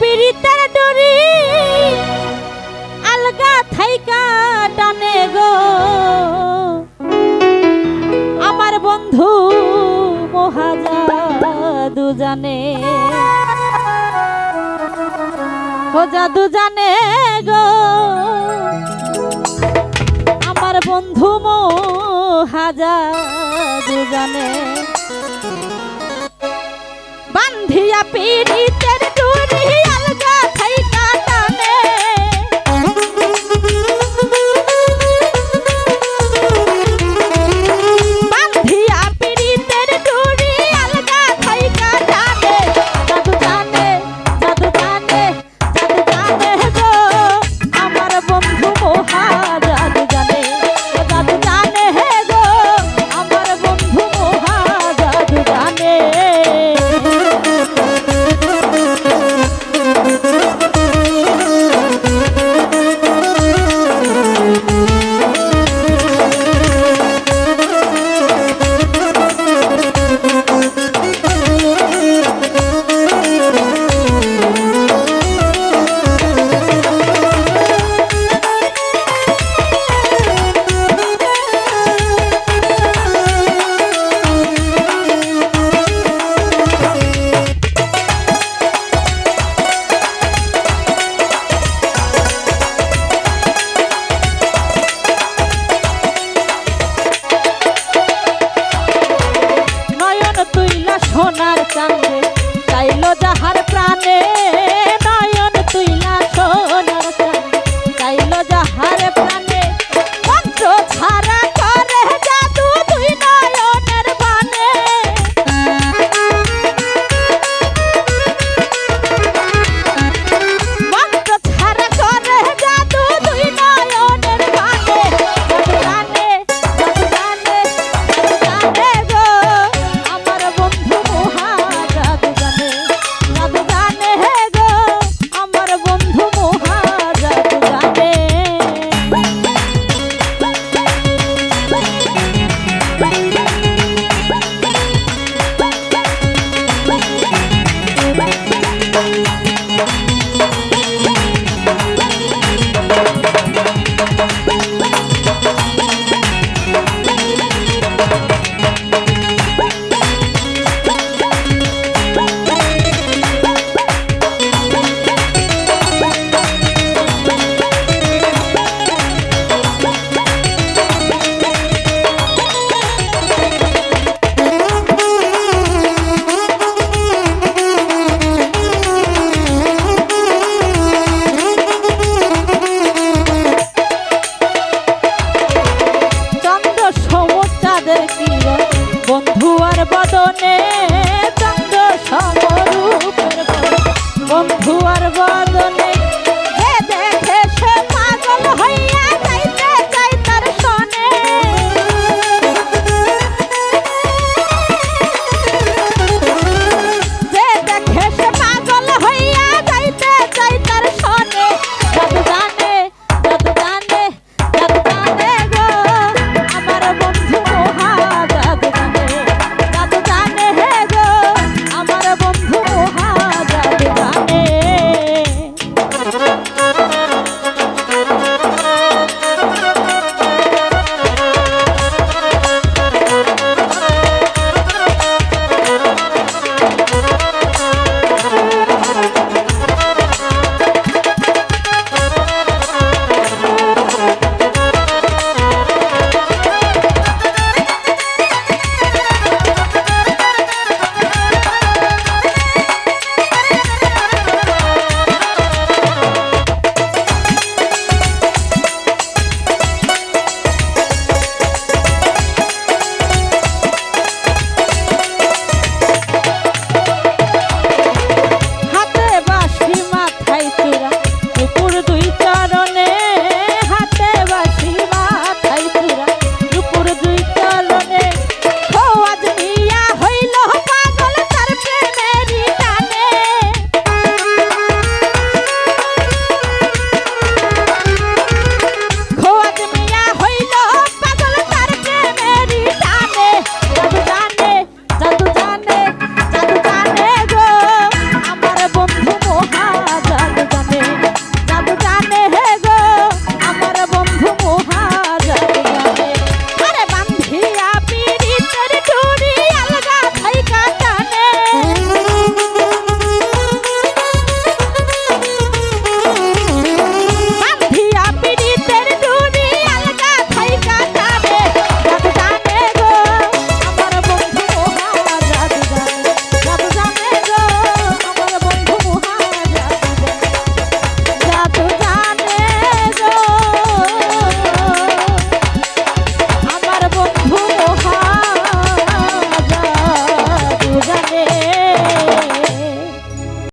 পীড়িতের ডরি আলগা থাইকা টানে গো। আমার বন্ধু মহাজা দুজানে খোঁজা দুজানে গো। আমার বন্ধু মো হাজা দুজানে বান্ধিয়া পিড়িতের দুরিয়া আরে চাঁদের কি বন্ধু আর বদনে